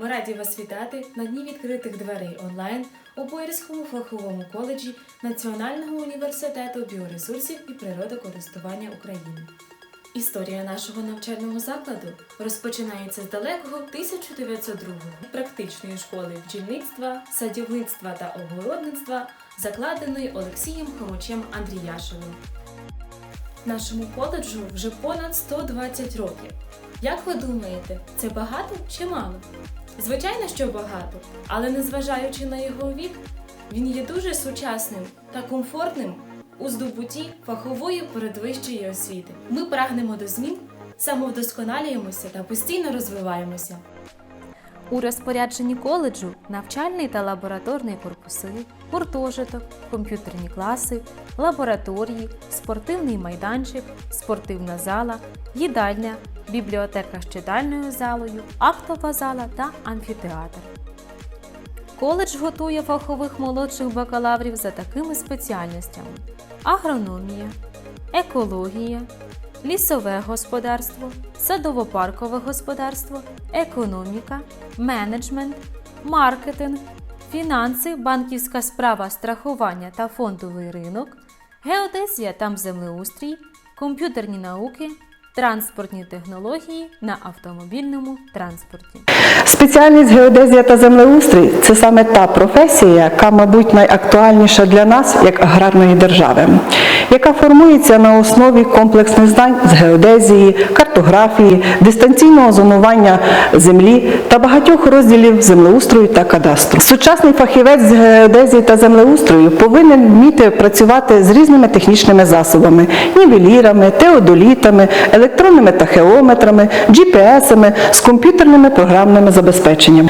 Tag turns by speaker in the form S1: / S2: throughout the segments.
S1: Ми раді вас вітати на дні відкритих дверей онлайн у Боярському фаховому коледжі Національного університету біоресурсів і природокористування України. Історія нашого навчального закладу розпочинається з далекого 1902-го практичної школи бджільництва, садівництва та огородництва, закладеної Олексієм Хомичем Андріяшевим. Нашому коледжу вже понад 120 років. Як ви думаєте, це багато чи мало? Звичайно, що багато, але незважаючи на його вік, він є дуже сучасним та комфортним у здобутті фахової передвищої освіти. Ми прагнемо до змін, самовдосконалюємося та постійно розвиваємося.
S2: У розпорядженні коледжу навчальний та лабораторний корпуси, гуртожиток, комп'ютерні класи, лабораторії, спортивний майданчик, спортивна зала, їдальня, бібліотека з читальною залою, актова зала та амфітеатр. Коледж готує фахових молодших бакалаврів за такими спеціальностями: агрономія, екологія, лісове господарство, садово-паркове господарство, економіка, менеджмент, маркетинг, фінанси, банківська справа, страхування та фондовий ринок, геодезія та землеустрій, комп'ютерні науки, транспортні технології на автомобільному транспорті.
S3: Спеціальність геодезія та землеустрій це саме та професія, яка, мабуть, найактуальніша для нас як аграрної держави, яка формується на основі комплексних знань з геодезії, картографії, дистанційного зонування землі та багатьох розділів землеустрою та кадастру. Сучасний фахівець з геодезії та землеустрою повинен вміти працювати з різними технічними засобами: нівелірами, теодолітами, електронними тахеометрами, GPS-ами, з комп'ютерними програмними забезпеченням.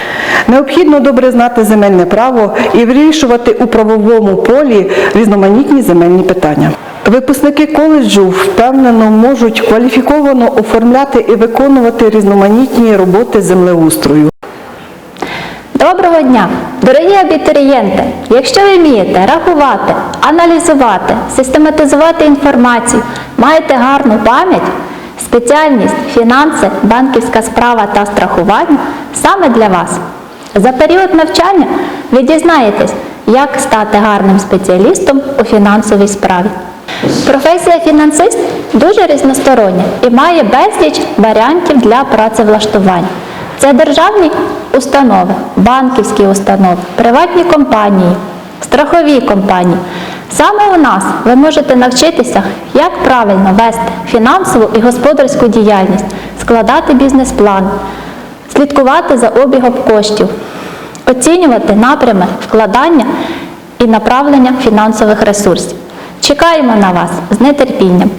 S3: Необхідно добре знати земельне право і вирішувати у правовому полі різноманітні земельні питання. Випускники коледжу впевнено можуть кваліфіковано оформляти і виконувати різноманітні роботи землеустрою.
S4: Доброго дня, дорогі абітурієнти! Якщо ви вмієте рахувати, аналізувати, систематизувати інформацію, маєте гарну пам'ять, спеціальність фінанси, банківська справа та страхування саме для вас. За період навчання ви дізнаєтесь, як стати гарним спеціалістом у фінансовій справі. Професія фінансист дуже різностороння і має безліч варіантів для працевлаштування. Це державні установи, банківські установи, приватні компанії, страхові компанії. Саме у нас ви можете навчитися, як правильно вести фінансову і господарську діяльність, складати бізнес-план, слідкувати за обігом коштів, оцінювати напрями вкладання і направлення фінансових ресурсів. Чекаємо на вас з нетерпінням.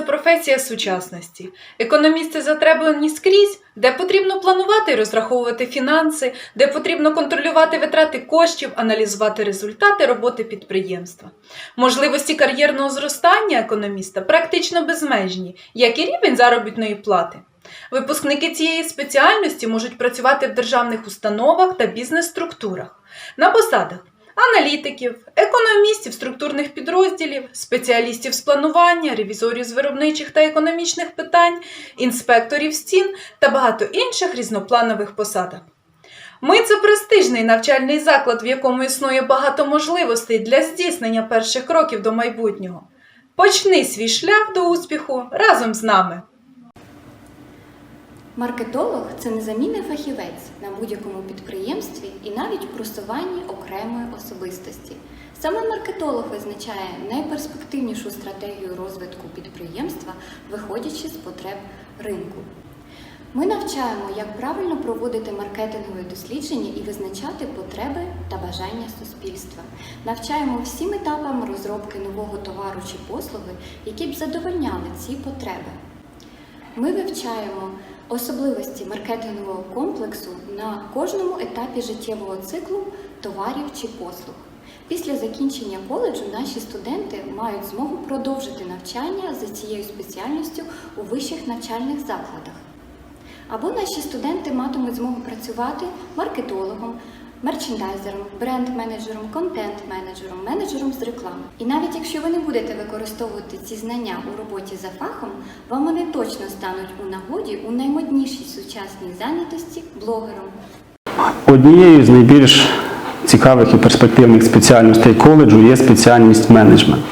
S5: Це професія сучасності. Економісти затребувані скрізь, де потрібно планувати і розраховувати фінанси, де потрібно контролювати витрати коштів, аналізувати результати роботи підприємства. Можливості кар'єрного зростання економіста практично безмежні, як і рівень заробітної плати. Випускники цієї спеціальності можуть працювати в державних установах та бізнес-структурах на посадах аналітиків, економістів структурних підрозділів, спеціалістів з планування, ревізорів з виробничих та економічних питань, інспекторів стін та багато інших різнопланових посадах. Ми це престижний навчальний заклад, в якому існує багато можливостей для здійснення перших кроків до майбутнього. Почни свій шлях до успіху разом з нами.
S6: Маркетолог це незамінний фахівець на будь-якому підприємстві і навіть в просуванні окремої особистості. Саме маркетолог визначає найперспективнішу стратегію розвитку підприємства, виходячи з потреб ринку. Ми навчаємо, як правильно проводити маркетингові дослідження і визначати потреби та бажання суспільства. Навчаємо всім етапам розробки нового товару чи послуги, які б задовольняли ці потреби. Ми вивчаємо особливості маркетингового комплексу на кожному етапі життєвого циклу товарів чи послуг. Після закінчення коледжу наші студенти мають змогу продовжити навчання за цією спеціальністю у вищих навчальних закладах. Або наші студенти матимуть змогу працювати маркетологом мерчендайзером, бренд-менеджером, контент-менеджером, менеджером з реклами. І навіть якщо ви не будете використовувати ці знання у роботі за фахом, вам вони точно стануть у нагоді у наймоднішій сучасній зайнятості блогером.
S7: Однією з найбільш цікавих і перспективних спеціальностей коледжу є спеціальність менеджмент.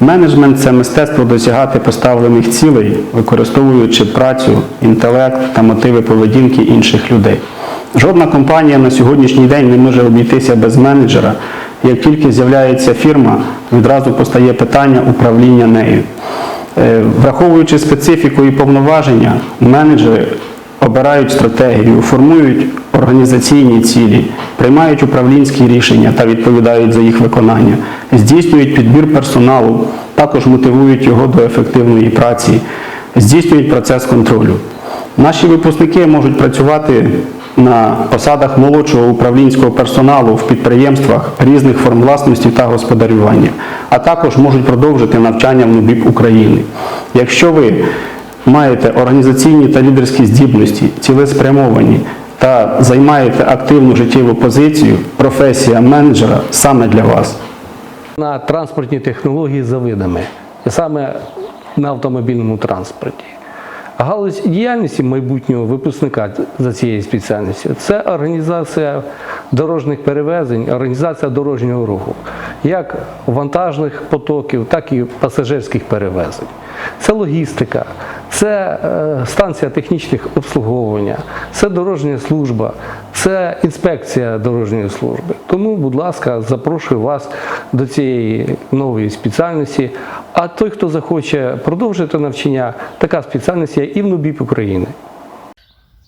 S7: Менеджмент це мистецтво досягати поставлених цілей, використовуючи працю, інтелект та мотиви поведінки інших людей. Жодна компанія на сьогоднішній день не може обійтися без менеджера. Як тільки з'являється фірма, відразу постає питання управління нею. Е, Враховуючи специфіку і повноваження, менеджери обирають стратегію, формують організаційні цілі, приймають управлінські рішення та відповідають за їх виконання, здійснюють підбір персоналу, також мотивують його до ефективної праці, здійснюють процес контролю. Наші випускники можуть працювати на посадах молодшого управлінського персоналу в підприємствах різних форм власності та господарювання, а також можуть продовжити навчання в НУБІП України. Якщо ви маєте організаційні та лідерські здібності, цілеспрямовані та займаєте активну життєву позицію, професія менеджера саме для вас.
S8: на транспортні технології за видами, саме на автомобільному транспорті. Галузь діяльності майбутнього випускника за цією спеціальністю це організація дорожніх перевезень, організація дорожнього руху, як вантажних потоків, так і пасажирських перевезень. Це логістика, це е, станція технічних обслуговування, це дорожня служба, це інспекція дорожньої служби. Тому, будь ласка, запрошую вас до цієї нової спеціальності. А той, хто захоче продовжити навчання, така спеціальність є і в НУБІП України.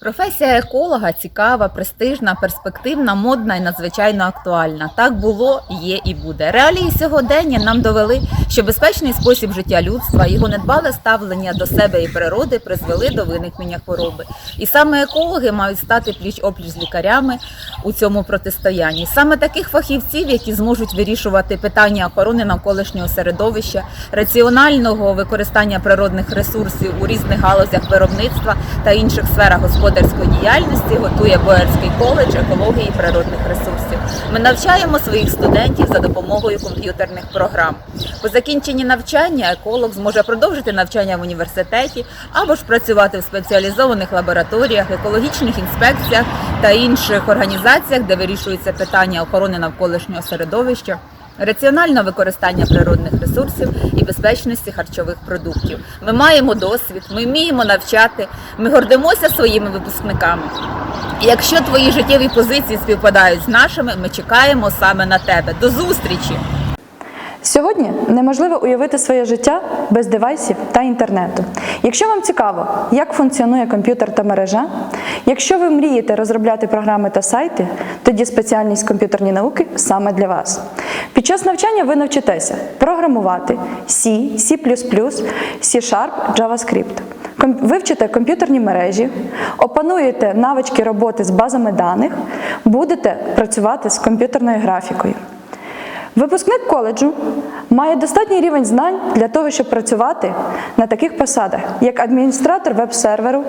S9: Професія еколога цікава, престижна, перспективна, модна і надзвичайно актуальна. Так було, є і буде. Реалії сьогодення нам довели, що безпечний спосіб життя людства, його недбале ставлення до себе і природи призвели до виникнення хвороби. І саме екологи мають стати пліч опліч з лікарями у цьому протистоянні. Саме таких фахівців, які зможуть вирішувати питання охорони навколишнього середовища, раціонального використання природних ресурсів у різних галузях виробництва та інших сферах господарської діяльності, готує Боярський коледж екології і природних ресурсів. Ми навчаємо своїх студентів за допомогою комп'ютерних програм. По закінченні навчання еколог зможе продовжити навчання в університеті або ж працювати в спеціалізованих лабораторіях, екологічних інспекціях та інших організаціях, де вирішуються питання охорони навколишнього середовища. Раціональне використання природних ресурсів і безпечності харчових продуктів. Ми маємо досвід, ми вміємо навчати, ми гордимося своїми випускниками. Якщо твої життєві позиції співпадають з нашими, ми чекаємо саме на тебе. До зустрічі!
S10: Сьогодні неможливо уявити своє життя без девайсів та інтернету. Якщо вам цікаво, як функціонує комп'ютер та мережа, якщо ви мрієте розробляти програми та сайти, тоді спеціальність комп'ютерні науки саме для вас. Під час навчання ви навчитеся програмувати C, C++, C-Sharp, JavaScript. Вивчите комп'ютерні мережі, опануєте навички роботи з базами даних, будете працювати з комп'ютерною графікою. Випускник коледжу має достатній рівень знань для того, щоб працювати на таких посадах, як адміністратор веб-серверу,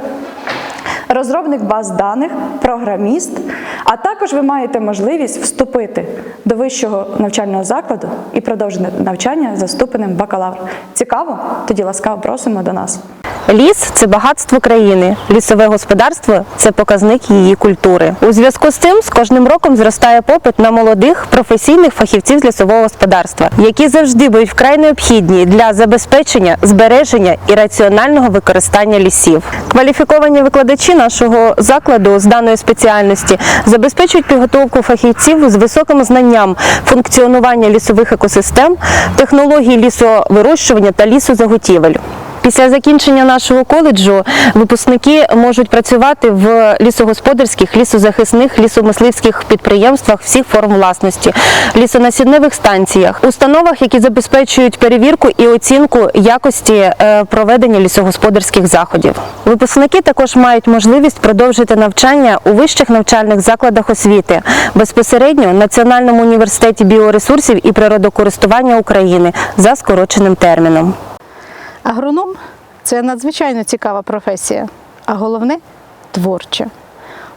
S10: розробник баз даних, програміст, а також ви маєте можливість вступити до вищого навчального закладу і продовжити навчання за ступенем бакалавр. Цікаво? Тоді ласкаво просимо до нас.
S11: Ліс це багатство країни. Лісове господарство це показник її культури. У зв'язку з цим з кожним роком зростає попит на молодих професійних фахівців з лісового господарства, які завжди будуть вкрай необхідні для забезпечення, збереження і раціонального використання лісів. Кваліфіковані викладачі нашого закладу з даної спеціальності забезпечують підготовку фахівців з високим знанням функціонування лісових екосистем, технологій лісовирощування та лісозаготівель. Після закінчення нашого коледжу випускники можуть працювати в лісогосподарських, лісозахисних, лісомисливських підприємствах всіх форм власності, лісонасідневих станціях, установах, які забезпечують перевірку і оцінку якості е, проведення лісогосподарських заходів. Випускники також мають можливість продовжити навчання у вищих навчальних закладах освіти безпосередньо Національному університеті біоресурсів і природокористування України за скороченим терміном.
S12: Агроном це надзвичайно цікава професія, а головне творча.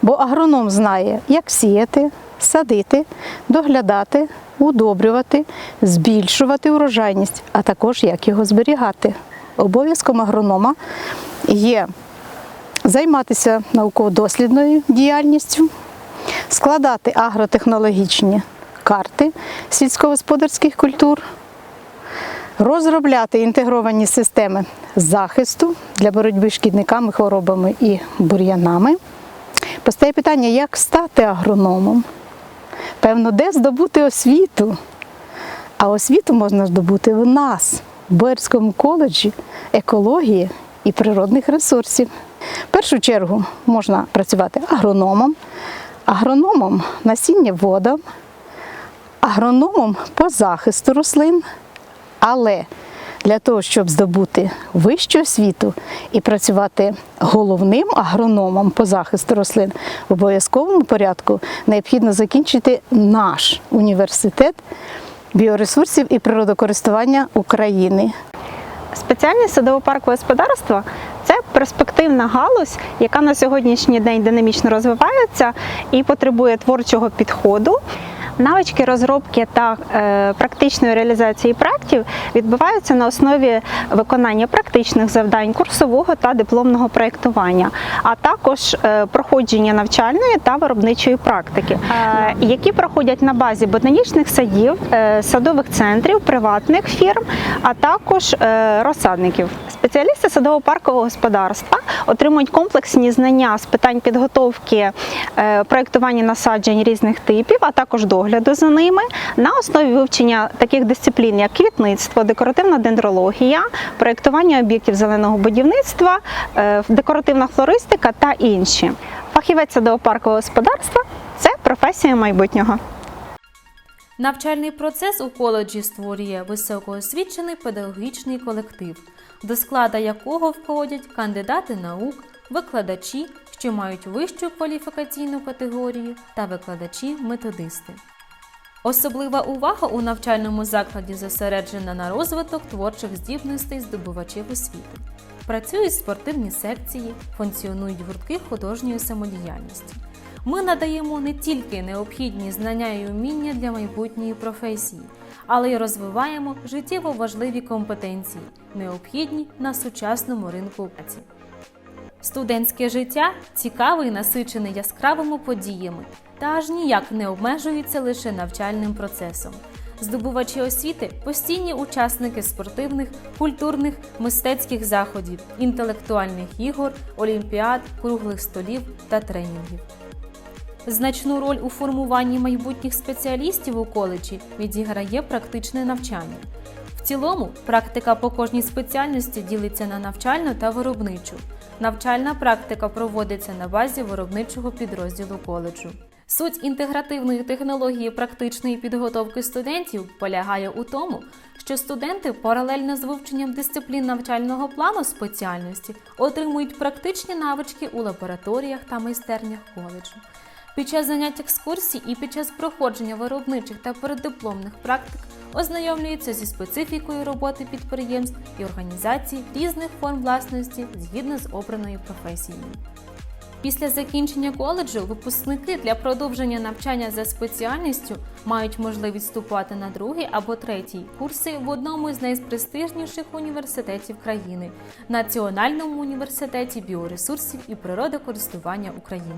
S12: Бо агроном знає, як сіяти, садити, доглядати, удобрювати, збільшувати урожайність, а також як його зберігати. Обов'язком агронома є займатися науково-дослідною діяльністю, складати агротехнологічні карти сільськогосподарських культур, розробляти інтегровані системи захисту для боротьби з шкідниками, хворобами і бур'янами. Постає питання, як стати агрономом? Певно, де здобути освіту? А освіту можна здобути в нас, в Боярському коледжі екології і природних ресурсів. В першу чергу можна працювати агрономом, агрономом насіннєводом, агрономом по захисту рослин. Але для того, щоб здобути вищу освіту і працювати головним агрономом по захисту рослин в обов'язковому порядку, необхідно закінчити наш університет біоресурсів і природокористування України.
S13: Спеціальність садово-паркове господарство це перспективна галузь, яка на сьогоднішній день динамічно розвивається і потребує творчого підходу. Навички розробки та е, практичної реалізації проєктів відбуваються на основі виконання практичних завдань курсового та дипломного проєктування, а також е, проходження навчальної та виробничої практики, е, які проходять на базі ботанічних садів, садових центрів, приватних фірм, а також розсадників. Спеціалісти садово-паркового господарства отримують комплексні знання з питань підготовки е, проєктування насаджень різних типів, а також догляду за ними на основі вивчення таких дисциплін, як квітництво, декоративна дендрологія, проєктування об'єктів зеленого будівництва, е, декоративна флористика та інші. Фахівець садово-паркового господарства це професія майбутнього.
S2: Навчальний процес у коледжі створює високоосвічений педагогічний колектив, до складу якого входять кандидати наук, викладачі, що мають вищу кваліфікаційну категорію, та викладачі-методисти. Особлива увага у навчальному закладі зосереджена на розвиток творчих здібностей здобувачів освіти. Працюють спортивні секції, функціонують гуртки художньої самодіяльності. Ми надаємо не тільки необхідні знання і уміння для майбутньої професії, але й розвиваємо життєво важливі компетенції, необхідні на сучасному ринку праці. Студентське життя цікаве і насичене яскравими подіями та аж ніяк не обмежується лише навчальним процесом. Здобувачі освіти постійні учасники спортивних, культурних, мистецьких заходів, інтелектуальних ігор, олімпіад, круглих столів та тренінгів. Значну роль у формуванні майбутніх спеціалістів у коледжі відіграє практичне навчання. В цілому, практика по кожній спеціальності ділиться на навчальну та виробничу. Навчальна практика проводиться на базі виробничого підрозділу коледжу. Суть інтегративної технології практичної підготовки студентів полягає у тому, що студенти паралельно з вивченням дисциплін навчального плану спеціальності отримують практичні навички у лабораторіях та майстернях коледжу. Під час занять екскурсій і під час проходження виробничих та переддипломних практик ознайомлюються зі специфікою роботи підприємств і організацій різних форм власності згідно з обраною професією. Після закінчення коледжу випускники для продовження навчання за спеціальністю мають можливість вступати на другий або третій курси в одному з найпрестижніших університетів країни Національному університеті біоресурсів і природокористування України.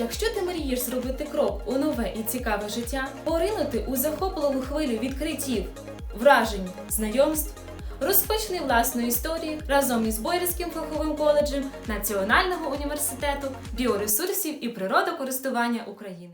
S1: Якщо ти мрієш зробити крок у нове і цікаве життя, поринути у захопливу хвилю відкриттів, вражень, знайомств, розпочни власну історію разом із Бойрівським фаховим коледжем Національного університету біоресурсів і природокористування України.